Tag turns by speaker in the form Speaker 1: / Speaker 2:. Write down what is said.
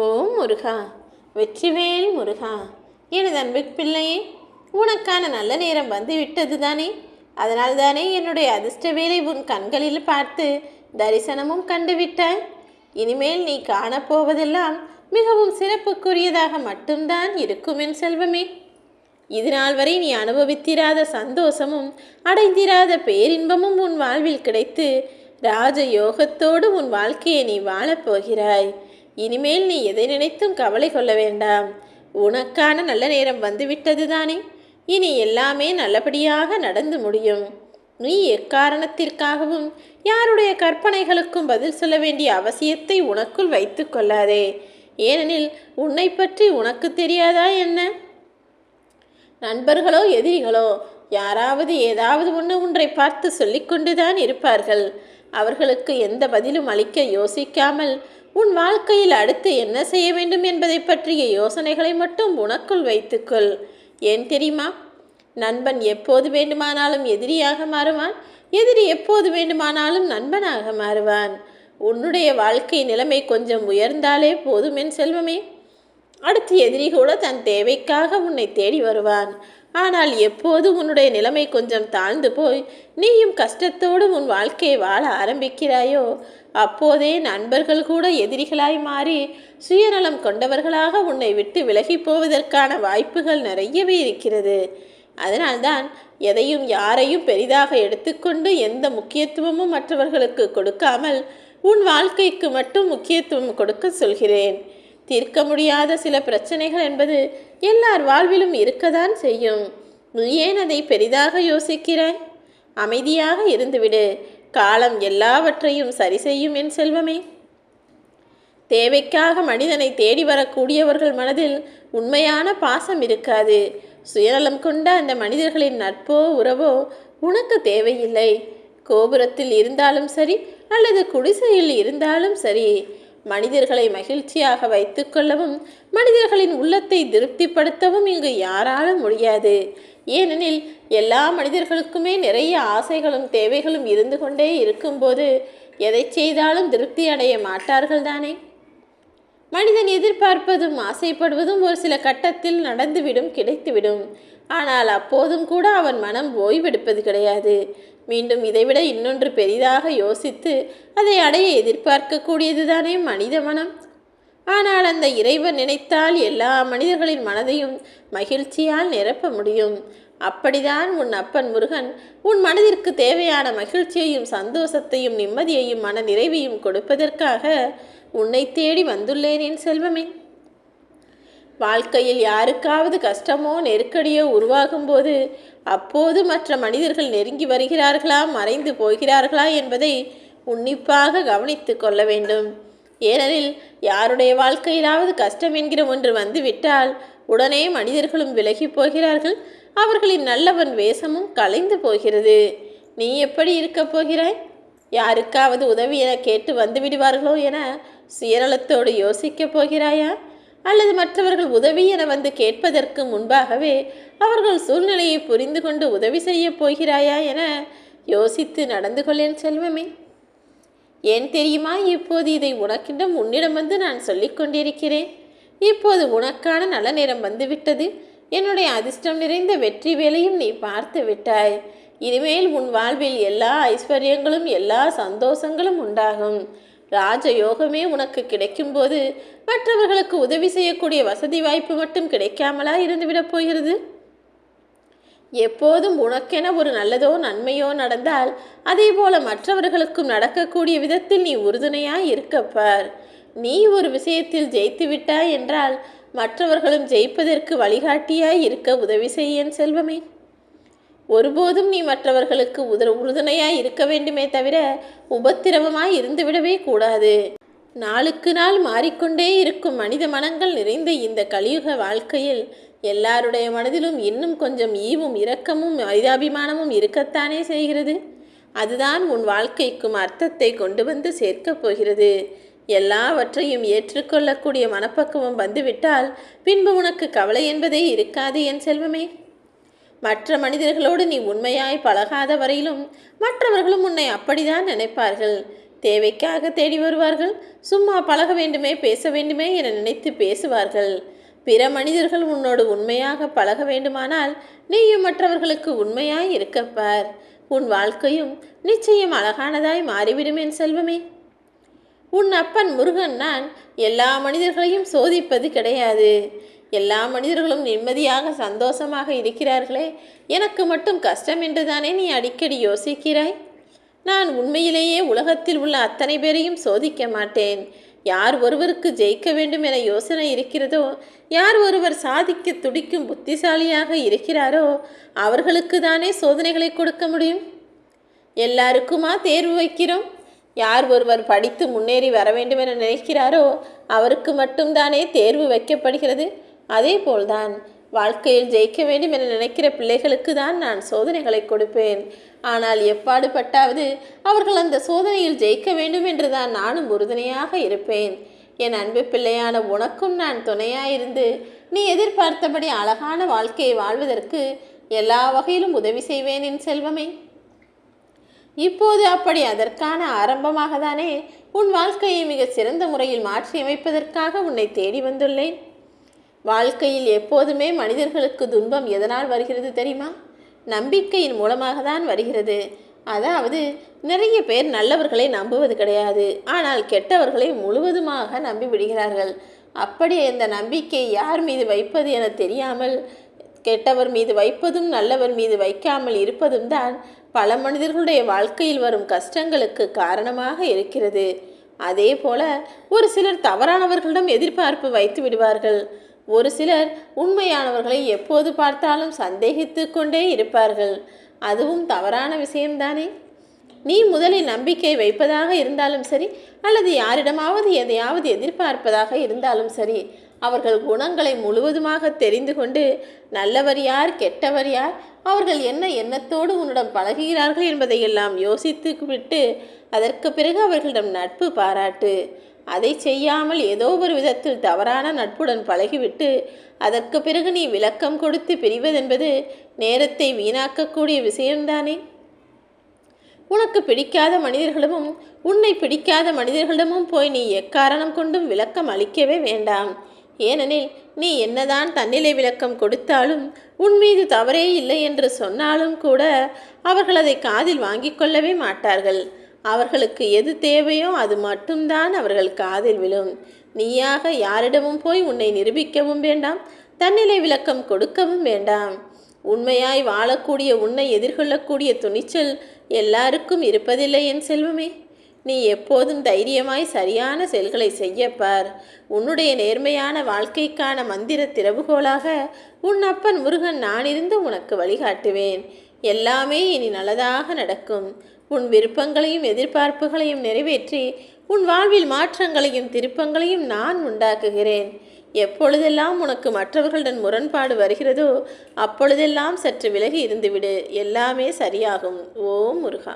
Speaker 1: ஓ முருகா வெற்றிவேல் முருகா எனது அன்பு பிள்ளையே உனக்கான நல்ல நேரம் வந்து விட்டது தானே? அதனால் தானே என்னுடைய அதிர்ஷ்ட வேலை உன் கண்களில் பார்த்து தரிசனமும் கண்டுவிட்டாய் இனிமேல் நீ காணப்போவதெல்லாம் மிகவும் சிறப்புக்குரியதாக மட்டும்தான் இருக்கும் என் செல்வமே. இது நாள் வரை நீ அனுபவித்திராத சந்தோஷமும் அடைந்திராத பேரின்பமும் உன் வாழ்வில் கிடைத்து ராஜ யோகத்தோடு உன் வாழ்க்கையை நீ வாழப் போகிறாய். இனிமேல் நீ எதை நினைத்தும் கவலை கொள்ள வேண்டாம். உனக்கான நல்ல நேரம் வந்துவிட்டது தானே இனி எல்லாமே நல்லபடியாக நடந்து முடியும். நீ எக்காரணத்திற்காகவும் யாருடைய கற்பனைகளுக்கும் பதில் சொல்ல வேண்டிய அவசியத்தை உனக்குள் வைத்து கொள்ளாதே. ஏனெனில் உன்னை பற்றி உனக்கு தெரியாதா என்ன? நண்பர்களோ எதிரிகளோ யாராவது ஏதாவது ஒன்று ஒன்றை பார்த்து சொல்லிக்கொண்டுதான் இருப்பார்கள். அவர்களுக்கு எந்த பதிலும் அளிக்க யோசிக்காமல் உன் வாழ்க்கையில் அடுத்து என்ன செய்ய வேண்டும் என்பதை பற்றிய யோசனைகளை மட்டும் உனக்குள் வைத்துக்கொள். ஏன் தெரியுமா? நண்பன் எப்போது வேண்டுமானாலும் எதிரியாக மாறுவான் எதிரி எப்போது வேண்டுமானாலும் நண்பனாக மாறுவான். உன்னுடைய வாழ்க்கை நிலைமை கொஞ்சம் உயர்ந்தாலே போதும் என் செல்வமே. அடுத்து எதிரி கூட தன் தேவைக்காக உன்னை தேடி வருவான். ஆனால் எப்போது உன்னுடைய நிலைமை கொஞ்சம் தாழ்ந்து போய் நீயும் கஷ்டத்தோடு உன் வாழ்க்கையை வாழ ஆரம்பிக்கிறாயோ? அப்போதே நண்பர்கள் கூட எதிரிகளாய் மாறி சுயநலம் கொண்டவர்களாக உன்னை விட்டு விலகி போவதற்கான வாய்ப்புகள் நிறையவே இருக்கிறது. அதனால்தான் எதையும் யாரையும் பெரிதாக எடுத்துக்கொண்டு எந்த முக்கியத்துவமும் மற்றவர்களுக்கு கொடுக்காமல் உன் வாழ்க்கைக்கு மட்டும் முக்கியத்துவம் கொடுக்க சொல்கிறேன். தீர்க்க முடியாத சில பிரச்சனைகள் என்பது எல்லார் வாழ்விலும் இருக்கத்தான் செய்யும். நீ ஏன் அதை பெரிதாக யோசிக்கிறாய்? அமைதியாக இருந்துவிடு. காலம் எல்லாவற்றையும் சரி செய்யும் என் செல்வமே. தேவைக்காக மனிதனை தேடி வரக்கூடியவர்கள் மனதில் உண்மையான பாசம் இருக்காது. சுயநலம் கொண்ட அந்த மனிதர்களின் நட்போ உறவோ உனக்கு தேவையில்லை. கோபுரத்தில் இருந்தாலும் சரி அல்லது குடிசையில் இருந்தாலும் சரி மனிதர்களை மகிழ்ச்சியாக வைத்துக்கொள்ளவும் மனிதர்களின் உள்ளத்தை திருப்திப்படுத்தவும் இங்கு யாராலும் முடியாது. ஏனெனில் எல்லா மனிதர்களுக்குமே நிறைய ஆசைகளும் தேவைகளும் இருந்து கொண்டே இருக்கும்போது எதை செய்தாலும் திருப்தி அடைய மாட்டார்கள் தானே? மனிதன் எதிர்பார்ப்பதும் ஆசைப்படுவதும் ஒரு சில கட்டத்தில் நடந்துவிடும் கிடைத்துவிடும். ஆனால் அப்போதும் கூட அவன் மனம் ஓய்வெடுப்பது கிடையாது. மீண்டும் இதைவிட இன்னொன்று பெரிதாக யோசித்து அதை அடைய எதிர்பார்க்கக்கூடியதுதானே மனித மனம்? ஆனால் அந்த இறைவன் நினைத்தால் எல்லா மனிதர்களின் மனதையும் மகிழ்ச்சியால் நிரப்ப முடியும். அப்படிதான் உன் அப்பன் முருகன் உன் மனதிற்கு தேவையான மகிழ்ச்சியையும் சந்தோஷத்தையும் நிம்மதியையும் மன நிறைவையும் கொடுப்பதற்காக உன்னை தேடி வந்துள்ளேன் என் செல்வமே. வாழ்க்கையில் யாருக்காவது கஷ்டமோ நெருக்கடியோ உருவாகும்போது அப்போது மற்ற மனிதர்கள் நெருங்கி வருகிறார்களா மறைந்து போகிறார்களா என்பதை உன்னிப்பாக கவனித்து கொள்ள வேண்டும். ஏனெனில் யாருடைய வாழ்க்கையிலாவது கஷ்டம் என்கிற ஒன்று வந்துவிட்டால் உடனே மனிதர்களும் விலகி போகிறார்கள். அவர்களின் நல்லவன் வேஷமும் கலைந்து போகிறது. நீ எப்படி இருக்கப் போகிறாய்? யாருக்காவது உதவி என கேட்டு வந்து விடுவார்களோ என சுயநலத்தோடு யோசிக்கப் போகிறாயா? அல்லது மற்றவர்கள் உதவி என வந்து கேட்பதற்கு முன்பாகவே அவர்கள் சூழ்நிலையை புரிந்து கொண்டு உதவி செய்யப் போகிறாயா என யோசித்து நடந்து கொள்ளேன் செல்வமே. ஏன் தெரியுமா? இப்போது இதை உனக்கிடம் உன்னிடம் வந்து நான் சொல்லிக் கொண்டிருக்கிறேன். இப்போது உனக்கான நல்ல நேரம் வந்துவிட்டது. என்னுடைய அதிர்ஷ்டம் நிறைந்த வெற்றி வேலையும் நீ பார்த்து விட்டாய். இனிமேல் உன் வாழ்வில் எல்லா ஐஸ்வர்யங்களும் எல்லா சந்தோஷங்களும் உண்டாகும். ராஜயோகமே உனக்கு கிடைக்கும்போது மற்றவர்களுக்கு உதவி செய்யக்கூடிய வசதி வாய்ப்பு மட்டும் கிடைக்காமலா இருந்துவிடப் போகிறது? எப்போதும் உனக்கென ஒரு நல்லதோ நன்மையோ நடந்தால் அதே போல மற்றவர்களுக்கும் நடக்கக்கூடிய விதத்தில் நீ உறுதுணையாய் இருக்கப்பார் நீ ஒரு விஷயத்தில் ஜெயித்து விட்டாய் என்றால் மற்றவர்களும் ஜெயிப்பதற்கு வழிகாட்டியாய் இருக்க உதவி செய்யன் செல்வமே. ஒருபோதும் நீ மற்றவர்களுக்கு உத உறுதுணையாய் இருக்க வேண்டுமே தவிர உபத்திரவமாய் இருந்துவிடவே கூடாது. நாளுக்கு நாள் மாறிக்கொண்டே இருக்கும் மனித மனங்கள் நிறைந்த இந்த கலியுக வாழ்க்கையில் எல்லாருடைய மனதிலும் இன்னும் கொஞ்சம் ஈவும் இரக்கமும் மனிதாபிமானமும் இருக்கத்தானே செய்கிறது? அதுதான் உன் வாழ்க்கைக்கும் அர்த்தத்தை கொண்டு வந்து சேர்க்கப் போகிறது. எல்லாவற்றையும் ஏற்றுக்கொள்ளக்கூடிய மனப்பக்குவம் வந்துவிட்டால் பின்பு உனக்கு கவலை என்பதே இருக்காது என் செல்வமே. மற்ற மனிதர்களோடு நீ உண்மையாய் பழகாத வரையிலும் மற்றவர்களும் உன்னை அப்படிதான் நினைப்பார்கள். தேவைக்காக தேடி வருவார்கள். சும்மா பழக வேண்டுமே பேச வேண்டுமே என நினைத்து பேசுவார்கள். பிற மனிதர்கள் உன்னோடு உண்மையாக பழக வேண்டுமானால் நீயும் மற்றவர்களுக்கு உண்மையாய் இருக்கப்பார் உன் வாழ்க்கையும் நிச்சயம் அழகானதாய் மாறிவிடும் என் செல்வமே. உன் அப்பன் முருகன் நான் எல்லா மனிதர்களையும் சோதிப்பது கிடையாது. எல்லா மனிதர்களும் நிம்மதியாக சந்தோஷமாக இருக்கிறார்களே. எனக்கு மட்டும் கஷ்டம் என்றுதானே நீ அடிக்கடி யோசிக்கிறாய்? நான் உண்மையிலேயே உலகத்தில் உள்ள அத்தனை பேரையும் சோதிக்க மாட்டேன். யார் ஒருவருக்கு ஜெயிக்க வேண்டும் என யோசனை இருக்கிறதோ யார் ஒருவர் சாதிக்க துடிக்கும் புத்திசாலியாக இருக்கிறாரோ அவர்களுக்கு தானே சோதனைகளை கொடுக்க முடியும்? எல்லாருக்குமா தேர்வு வைக்கிறோம்? யார் ஒருவர் படித்து முன்னேறி வர வேண்டும் என நினைக்கிறாரோ அவருக்கு மட்டும்தானே தேர்வு வைக்கப்படுகிறது. அதே போல்தான் வாழ்க்கையில் ஜெயிக்க வேண்டும் என நினைக்கிற பிள்ளைகளுக்கு தான் நான் சோதனைகளை கொடுப்பேன். ஆனால் எப்பாடுபட்டாவது அவர்கள் அந்த சோதனையில் ஜெயிக்க வேண்டும் என்று தான் நானும் உறுதுணையாக இருப்பேன். என் அன்பு பிள்ளையான உனக்கும் நான் துணையாயிருந்து நீ எதிர்பார்த்தபடி அழகான வாழ்க்கையை வாழ்வதற்கு எல்லா வகையிலும் உதவி செய்வேன் என் செல்வமே. இப்போது அப்படி அதற்கான ஆரம்பமாக தானே உன் வாழ்க்கையை மிக சிறந்த முறையில் மாற்றியமைப்பதற்காக உன்னை தேடி வந்துள்ளேன். வாழ்க்கையில் எப்போதுமே மனிதர்களுக்கு துன்பம் எதனால் வருகிறது தெரியுமா? நம்பிக்கையின் மூலமாக தான் வருகிறது. அதாவது நிறைய பேர் நல்லவர்களை நம்புவது கிடையாது. ஆனால் கெட்டவர்களை முழுவதுமாக நம்பி விடுகிறார்கள். அப்படி இந்த நம்பிக்கை யார் மீது வைப்பது என தெரியாமல் கெட்டவர் மீது வைப்பதும் நல்லவர் மீது வைக்காமல் இருப்பதும் தான் பல மனிதர்களுடைய வாழ்க்கையில் வரும் கஷ்டங்களுக்கு காரணமாக இருக்கிறது. அதே போல ஒரு சிலர் தவறானவர்களிடம் எதிர்பார்ப்பு வைத்து விடுவார்கள். ஒரு சிலர் உண்மையானவர்களை எப்போது பார்த்தாலும் சந்தேகித்து கொண்டே இருப்பார்கள். அதுவும் தவறான விஷயம்தானே? நீ முதலில் நம்பிக்கை வைப்பதாக இருந்தாலும் சரி அல்லது யாரிடமாவது எதையாவது எதிர்பார்ப்பதாக இருந்தாலும் சரி அவர்கள் குணங்களை முழுவதுமாக தெரிந்து கொண்டு நல்லவர் யார் கெட்டவர் யார் அவர்கள் என்ன எண்ணத்தோடு உன்னிடம் பழகுகிறார்கள் என்பதையெல்லாம் யோசித்து விட்டு அதற்கு பிறகு அவர்களிடம் நட்பு பாராட்டு. அதை செய்யாமல் ஏதோ ஒரு விதத்தில் தவறான நட்புடன் பழகிவிட்டு அதற்கு பிறகு நீ விளக்கம் கொடுத்து பிரிவதென்பது நேரத்தை வீணாக்கக்கூடிய விஷயம்தானே? உனக்கு பிடிக்காத மனிதர்களிடமும் உன்னை பிடிக்காத மனிதர்களிடமும் போய் நீ எக்காரணம் கொண்டும் விளக்கம் அளிக்கவே வேண்டாம். ஏனெனில் நீ என்னதான் தன்னிலை விளக்கம் கொடுத்தாலும் உன் மீது தவறே இல்லை என்று சொன்னாலும் கூட அவர்கள் அதை காதில் வாங்கிக் கொள்ளவே மாட்டார்கள். அவர்களுக்கு எது தேவையோ அது மட்டும்தான் அவர்கள் காதில் விழும். நீயாக யாரிடமும் போய் உன்னை நிரூபிக்கவும் வேண்டாம். தன்னிலை விளக்கம் கொடுக்கவும் வேண்டாம். உண்மையாய் வாழக்கூடிய உன்னை எதிர்கொள்ளக்கூடிய துணிச்சல் எல்லாருக்கும் இருப்பதில்லை என் செல்வமே. நீ எப்போதும் தைரியமாய் சரியான செயல்களை செய்யப்பார். உன்னுடைய நேர்மையான வாழ்க்கைக்கான மந்திர திறவுகோலாக உன் அப்பன் முருகன் நான் இருந்து உனக்கு வழிகாட்டுவேன். எல்லாமே இனி நல்லதாக நடக்கும். உன் விருப்பங்களையும் எதிர்பார்ப்புகளையும் நிறைவேற்றி உன் வாழ்வில் மாற்றங்களையும் திருப்பங்களையும் நான் உண்டாக்குகிறேன். எப்பொழுதெல்லாம் உனக்கு மற்றவர்களுடன் முரண்பாடு வருகிறதோ அப்பொழுதெல்லாம் சற்று விலகி இருந்துவிடு. எல்லாமே சரியாகும். ஓம் முருகா.